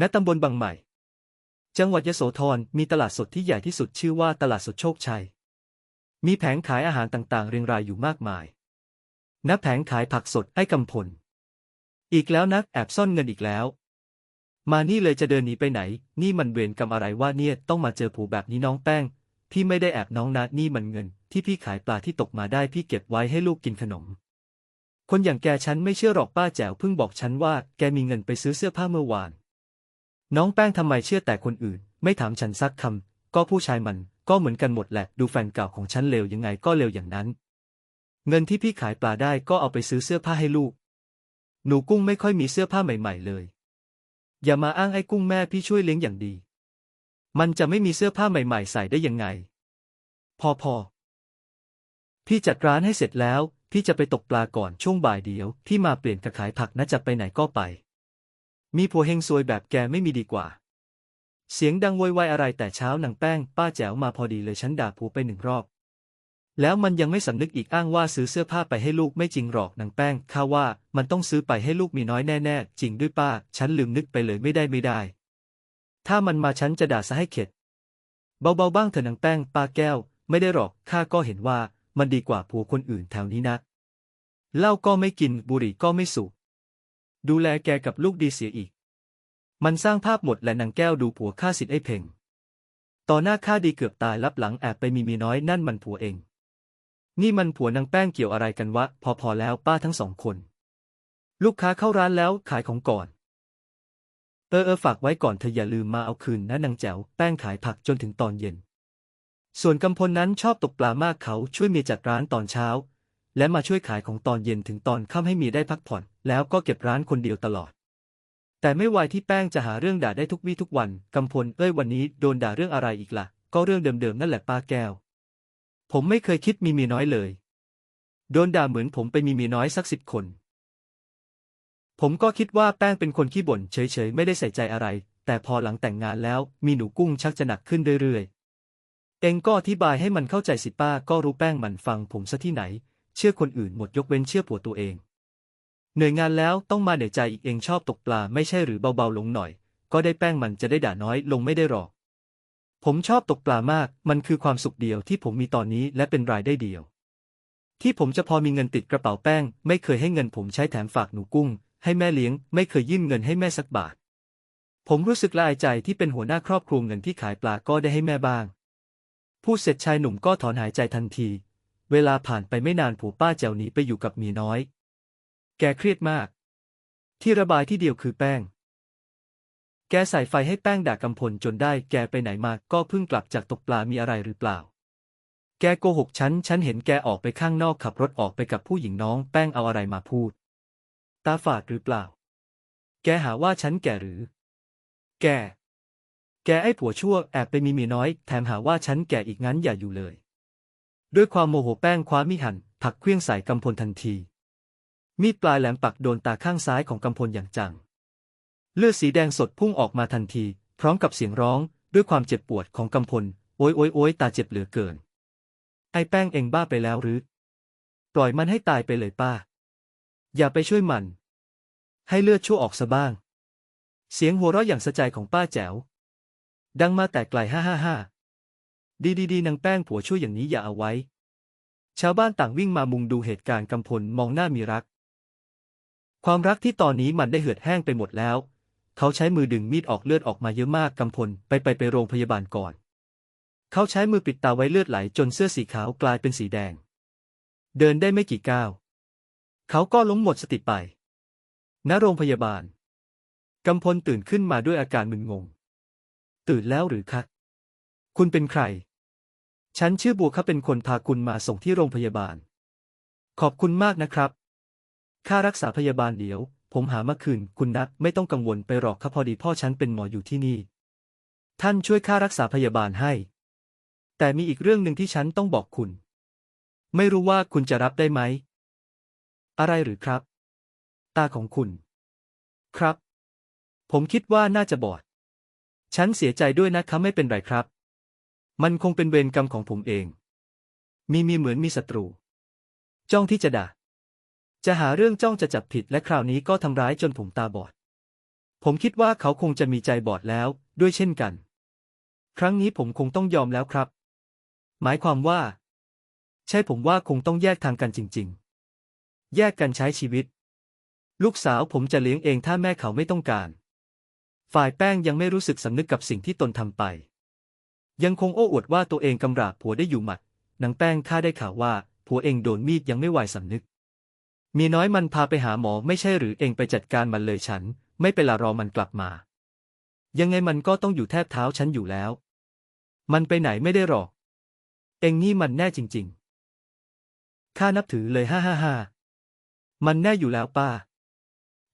ณตำบลบางใหม่ จังหวัดยโสธรมีตลาดสดที่ใหญ่ที่สุดชื่อว่าตลาดสดโชคชัย มีแผงขายอาหารต่างๆ เรียงรายอยู่มากมาย ณแผงขายผักสดไอ้กำพล อีกแล้วนักแอบซ่อนเงินอีกแล้ว มานี่เลยจะเดินหนีไปไหน นี่มันเวรกรรมอะไรว่าเนี่ยต้องมาเจอผูแบบนี้น้องแป้ง พี่ไม่ได้แอบน้องนะนี่มันเงิน ที่พี่ขายปลาที่ตกมาได้พี่เก็บไว้ให้ลูกกินขนมคนอย่างแกฉันไม่เชื่อหรอกป้าแจ๋วเพิ่งบอกฉันว่า แกมีเงินไปซื้อเสื้อผ้าเมื่อวาน น้องแป้งทำไมเชื่อแต่คนอื่น ไม่ถามฉันสักคำก็ผู้ชายมันก็เหมือนกันหมดแหละ ดูแฟนเก่าของฉันเลวยังไงก็เลวอย่างนั้น เงินที่พี่ขายปลาได้ก็เอาไปซื้อเสื้อผ้าให้ลูก หนูกุ้งไม่ค่อยมีเสื้อผ้าใหม่ๆเลย อย่ามาอ้างไอ้กุ้งแม่พี่ช่วยเลี้ยงอย่างดี มันจะไม่มีเสื้อผ้าใหม่ๆ ใส่ได้ยังไง พอพอพี่จัดร้านให้เสร็จแล้ว พี่จะไปตกปลาก่อนช่วงบ่ายเดียว พี่มาเปลี่ยนกระขายผักนะจะไปไหนก็ไป มีผัวเฮงซวยแบบแกไม่มีดีกว่า เสียงดังโวยวายอะไรแต่เช้าหนังแป้ง ป้าแจ๋วมาพอดีเลยฉันด่าผัวไปหนึ่งรอบ แล้วมันยังไม่สำนึกอีกอ้างว่าซื้อเสื้อผ้าไปให้ลูกไม่จริงหรอกนางแป้งข้าว่ามันต้องซื้อไปให้ลูกมีน้อยแน่ๆ จริงด้วยป้า ฉันลืมนึกไปเลยไม่ได้ไม่ได้ ถ้ามันมาฉันจะด่าซะให้เข็ด เบาๆบ้างเถอะนางแป้ง ป้าแก้ว ไม่ได้หรอกข้าก็เห็นว่ามันดีกว่าผัวคนอื่นแถวนี้นะเหล้าก็ไม่กินบุหรี่ก็ไม่สูบ ดูแลแกกับลูกดีเสียอีก มันสร้างภาพหมดและนางแก้วดูผัวข้าสิทธิ์ไอ้เพ่ง ต่อหน้าข้าดีเกือบตายรับหลังแอบไปมีเมียน้อยนั่นมันผัวเอง นี่มันผัวนางแป้งเกี่ยวอะไรกันวะ พอพอแล้วป้าทั้งสองคน ลูกค้าเข้าร้านแล้วขายของก่อน เออเออฝากไว้ก่อนเธออย่าลืมมาเอาคืนนะนางแจ๋วแป้งขายผักจนถึงตอนเย็นส่วนกำพลนั้นชอบตกปลามากเขาช่วยเมียจัดร้านตอนเช้า และมาช่วยขายของตอนเย็นถึงตอนค่ำให้มีได้พักผ่อน แล้วก็เก็บร้านคนเดียวตลอด แต่ไม่วที่แป้งจะหาเรื่องด่าได้ทุกวี่ทุกวันกำพลเอ้ยวันนี้โดนด่าเรื่องอะไรอีกล่ะ ก็เรื่องเดิมๆนั่นแหละป้าแก้ว ผมไม่เคยคิดมีเมียน้อยเลย โดนด่าเหมือนผมไปมีเมียน้อยสักสิบคน ผมก็คิดว่าแป้งเป็นคนขี้บ่นเฉยๆไม่ได้ใส่ใจอะไร แต่พอหลังแต่งงานแล้วมีหนูกุ้งชักจะหนักขึ้นเรื่อยๆเองก็อธิบายให้มันเข้าใจสิป้าก็รู้แป้งมันฟังผมซะที่ไหน เชื่อคนอื่นหมดยกเว้นเชื่อผัวตัวเอง เหนื่อยงานแล้วต้องมาเหนื่อยใจอีกเองชอบตกปลาไม่ใช่หรือเบาๆลงหน่อย ก็ได้แป้งมันจะได้ด่าน้อยลงไม่ได้หรอก ผมชอบตกปลามาก มันคือความสุขเดียวที่ผมมีตอนนี้และเป็นรายได้เดียว ที่ผมจะพอมีเงินติดกระเป๋าแป้ง ไม่เคยให้เงินผมใช้แถมฝากหนูกุ้ง ให้แม่เลี้ยง ไม่เคยยื่นเงินให้แม่สักบาท ผมรู้สึกละอายใจที่เป็นหัวหน้าครอบครัวเงินที่ขายปลาก็ได้ให้แม่บ้างพูดเสร็จชายหนุ่มก็ถอนหายใจทันที เวลาผ่านไปไม่นานผัวป้าแจวหนีไปอยู่กับมีน้อย แกเครียดมาก ที่ระบายที่เดียวคือแป้ง แกใส่ไฟให้แป้งด่ากำพลจนได้ แกไปไหนมาก็เพิ่งกลับจากตกปลามีอะไรหรือเปล่า แกโกหกฉัน ฉันเห็นแกออกไปข้างนอกขับรถออกไปกับผู้หญิงน้อง แป้งเอาอะไรมาพูด ตาฝาดหรือเปล่า แกหาว่าฉันแกหรือ แก แกไอ้ผัวชั่วแอบไปมีเมียน้อย แถมหาว่าฉันแกอีกงั้นอย่าอยู่เลย ด้วยความโมโหแป้งคว้ามีดหั่นผักเคลื่องใส่กำพลทันที มีดปลายแหลมปักโดนตาข้างซ้ายของกำพลอย่างจัง เลือดสีแดงสดพุ่งออกมาทันที พร้อมกับเสียงร้องด้วยความเจ็บปวดของกำพล โอยโอยโอยตาเจ็บเหลือเกิน ไอ้แป้งเองบ้าไปแล้วหรือ ปล่อยมันให้ตายไปเลยป้า อย่าไปช่วยมัน ให้เลือดชั่วออกซะบ้าง เสียงหัวเราะอย่างสะใจของป้าแจ๋ว ดังมาแต่ไกลฮ่าฮ่าฮ่า ดีดีดีนางแป้งผัวช่วยอย่างนี้อย่าเอาไว้ ชาวบ้านต่างวิ่งมามุงดูเหตุการณ์กำพลมองหน้ามีรัก ความรักที่ตอนนี้มันได้เหือดแห้งไปหมดแล้ว เขาใช้มือดึงมีดออกเลือดออกมาเยอะมากกำพลไปไปไปโรงพยาบาลก่อน เขาใช้มือปิดตาไว้เลือดไหลจนเสื้อสีขาวกลายเป็นสีแดง เดินได้ไม่กี่ก้าว เขาก็ล้มหมดสติไป ณ โรงพยาบาลกำพลตื่นขึ้นมาด้วยอาการมึนงง ตื่นแล้วหรือคะ คุณเป็นใคร ฉันชื่อบัวเขาเป็นคนพาคุณมาส่งที่โรงพยาบาล ขอบคุณมากนะครับ ค่ารักษาพยาบาลเดี๋ยว ผมหามาคืนคุณนะไม่ต้องกังวลไปหรอกครับพอดีพ่อฉันเป็นหมออยู่ที่นี่ ท่านช่วยค่ารักษาพยาบาลให้ แต่มีอีกเรื่องหนึ่งที่ฉันต้องบอกคุณ ไม่รู้ว่าคุณจะรับได้ไหม อะไรหรือครับ ตาของคุณ ครับ ผมคิดว่าน่าจะบอด ฉันเสียใจด้วยนะครับไม่เป็นไรครับ มันคงเป็นเวรกรรมของผมเอง มีมีเหมือนมีศัตรู จ้องที่จะด่า จะหาเรื่องจ้องจะจับผิดและคราวนี้ก็ทำร้ายจนผมตาบอด ผมคิดว่าเขาคงจะมีใจบอดแล้ว ด้วยเช่นกัน ครั้งนี้ผมคงต้องยอมแล้วครับ หมายความว่า ใช่ผมว่าคงต้องแยกทางกันจริง ๆ แยกกันใช้ชีวิต ลูกสาวผมจะเลี้ยงเองถ้าแม่เขาไม่ต้องการ ฝ่ายแป้งยังไม่รู้สึกสำนึกกับสิ่งที่ตนทำไป ยังคงโอ้อวดว่าตัวเองกำราบผัวได้อยู่หมัดนางแป้งข้าได้ข่าวว่าผัวเองโดนมีดยังไม่ไหวสำนึก มีน้อยมันพาไปหาหมอไม่ใช่หรือเองไปจัดการมันเลยฉัน ไม่เป็นละรอมันกลับมา ยังไงมันก็ต้องอยู่แทบเท้าฉันอยู่แล้ว มันไปไหนไม่ได้หรอก เองนี่มันแน่จริง ๆ ข้านับถือเลยฮ่าฮ่าฮ่ามันแน่อยู่แล้วป้า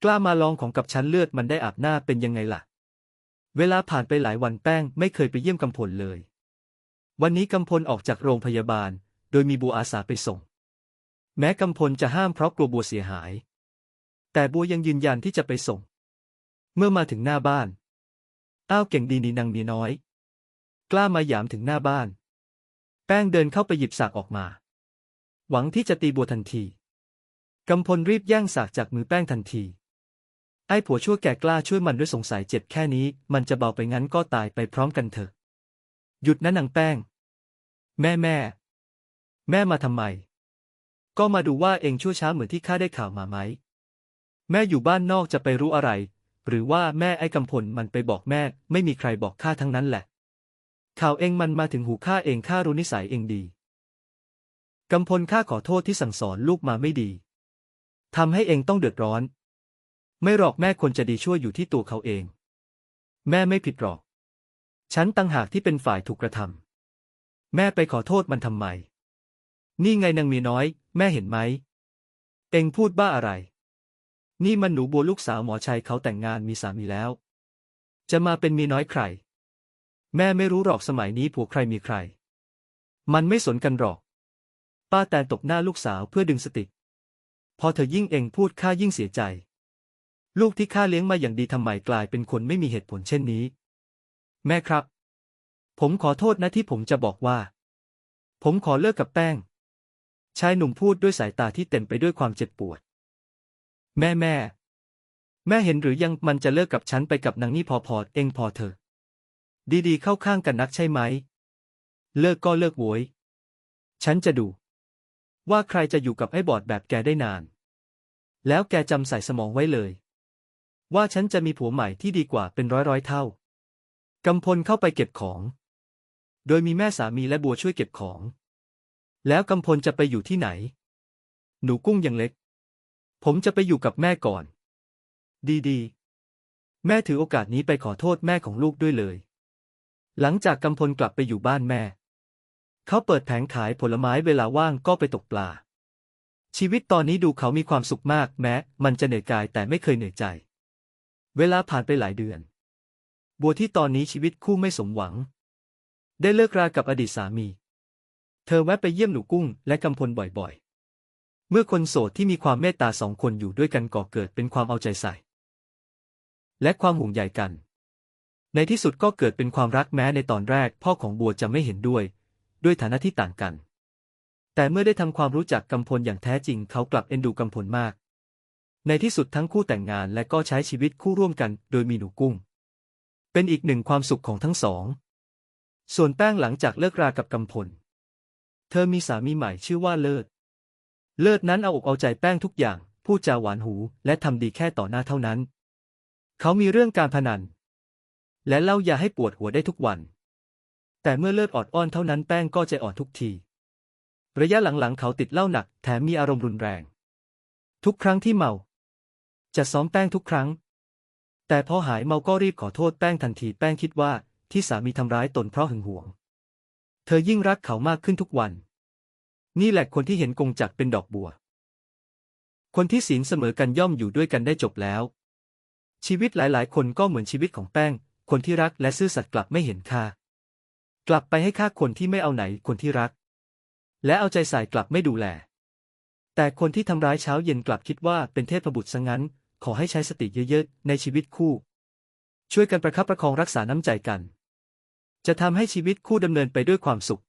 กล้ามาลองของกับฉันเลือดมันได้อาบหน้าเป็นยังไงล่ะ เวลาผ่านไปหลายวันแป้งไม่เคยไปเยี่ยมกำพลเลย วันนี้กำพลออกจากโรงพยาบาล โดยมีบัวอาสาไปส่ง แม้กำพลจะห้ามเพราะกลัวบัวเสียหาย แต่บัวยังยืนยันที่จะไปส่ง เมื่อมาถึงหน้าบ้าน อ้าวเก่งดีนี่นางเมียน้อย กล้ามาหยามถึงหน้าบ้าน แป้งเดินเข้าไปหยิบสากออกมา หวังที่จะตีบัวทันทีกำพลรีบแย่งสากจากมือแป้งทันที ไอ้ผัวชั่วแก่กล้าช่วยมันด้วยสงสัยเจ็บแค่นี้ มันจะเบาไปงั้นก็ตายไปพร้อมกันเถอะ หยุดนะนางแป้ง แม่แม่ แม่มาทำไม ก็มาดูว่าเองชั่วช้าเหมือนที่ข้าได้ข่าวมาไหม แม่อยู่บ้านนอกจะไปรู้อะไร หรือว่าแม่ไอ้กำพลมันไปบอกแม่ ไม่มีใครบอกข้าทั้งนั้นแหละ ข่าวเองมันมาถึงหูข้าเองข้ารู้นิสัยเองดีกำพลข้าขอโทษที่สั่งสอนลูกมาไม่ดีทำให้เองต้องเดือดร้อน ไม่หรอกแม่คนจะดีช่วยอยู่ที่ตัวเขาเอง แม่ไม่ผิดหรอก ฉันตั้งหากที่เป็นฝ่ายถูกกระทำแม่ไปขอโทษมันทำไม นี่ไงนางเมียน้อย แม่เห็นไหม เองพูดบ้าอะไร นี่มันหนูบัวลูกสาวหมอชัยเขาแต่งงานมีสามีแล้ว จะมาเป็นเมียน้อยใคร แม่ไม่รู้หรอกสมัยนี้ผัวใครมีใคร มันไม่สนกันหรอก ป้าแตนตบหน้าลูกสาวเพื่อดึงสติ พอเธอยิ่งเองพูดข้ายิ่งเสียใจ ลูกที่ข้าเลี้ยงมาอย่างดีทำไมกลายเป็นคนไม่มีเหตุผลเช่นนี้ แม่ครับ ผมขอโทษนะที่ผมจะบอกว่า ผมขอเลิกกับแป้ง ชายหนุ่มพูดด้วยสายตาที่เต็มไปด้วยความเจ็บปวด แม่แม่ แม่เห็นหรือยังมันจะเลิกกับฉันไปกับนางนี่พอพอเองพอเถอะ ดีๆ เข้าข้างกันนักใช่ไหม เลิกก็เลิกโวยฉันจะดู ว่าใครจะอยู่กับไอ้บอดแบบแกได้นาน แล้วแกจำใส่สมองไว้เลย ว่าฉันจะมีผัวใหม่ที่ดีกว่าเป็นร้อยร้อยเท่ากำพลเข้าไปเก็บของ โดยมีแม่สามีและบัวช่วยเก็บของ แล้วกำพลจะไปอยู่ที่ไหน หนูกุ้งยังเล็ก ผมจะไปอยู่กับแม่ก่อน ดีๆ แม่ถือโอกาสนี้ไปขอโทษแม่ของลูกด้วยเลย หลังจากกำพลกลับไปอยู่บ้านแม่ เขาเปิดแผงขายผลไม้เวลาว่างก็ไปตกปลา ชีวิตตอนนี้ดูเขามีความสุขมากแม้ มันจะเหนื่อยกายแต่ไม่เคยเหนื่อยใจ เวลาผ่านไปหลายเดือน บัวที่ตอนนี้ชีวิตคู่ไม่สมหวัง ได้เลิกรากับอดีตสามี เธอแวะไปเยี่ยมหนูกุ้งและกำพลบ่อยๆ เมื่อคนโสดที่มีความเมตตาสองคนอยู่ด้วยกันก่อเกิดเป็นความเอาใจใส่ และความห่วงใยกัน ในที่สุดก็เกิดเป็นความรักแม้ในตอนแรก พ่อของบัวจะไม่เห็นด้วย ด้วยฐานะที่ต่างกัน แต่เมื่อได้ทำความรู้จักกำพลอย่างแท้จริงเขากลับเอ็นดูกำพลมาก ในที่สุดทั้งคู่แต่งงานและก็ใช้ชีวิตคู่ร่วมกัน โดยมีหนูกุ้ง เป็นอีกหนึ่งความสุขของทั้งสอง ส่วนแป้งหลังจากเลิกรากับกำพล เธอมีสามีใหม่ชื่อว่าเลิศ เลิศนั้นเอาอกเอาใจแป้งทุกอย่าง พูดจาหวานหูและทำดีแค่ต่อหน้าเท่านั้น เขามีเรื่องการพนัน และเล่ายาให้ปวดหัวได้ทุกวัน แต่เมื่อเลิศออดอ้อนเท่านั้นแป้งก็ใจอ่อนทุกที ระยะหลังๆ เขาติดเหล้าหนักแถมมีอารมณ์รุนแรง ทุกครั้งที่เมา จะซ้อมแป้งทุกครั้ง แต่พอหายเมาก็รีบขอโทษแป้งทันทีแป้งคิดว่าที่สามีทำร้ายตนเพราะหึงหวง เธอยิ่งรักเขามากขึ้นทุกวัน นี่แหละคนที่เห็นกงจักเป็นดอกบัว คนที่ศีลเสมอกันย่อมอยู่ด้วยกันได้จบแล้ว ชีวิตหลายๆ คนก็เหมือนชีวิตของแป้ง คนที่รักและซื่อสัตย์กลับไม่เห็นค่า กลับไปให้ค่าคนที่ไม่เอาไหนคนที่รัก และเอาใจใส่กลับไม่ดูแลแต่คนที่ทำร้ายเช้าเย็นกลับคิดว่าเป็นเทพบุตรซะงั้น ขอให้ใช้สติเยอะๆ ในชีวิตคู่ ช่วยกันประคับประคองรักษาน้ำใจกัน จะทำให้ชีวิตคู่ดำเนินไปด้วยความสุข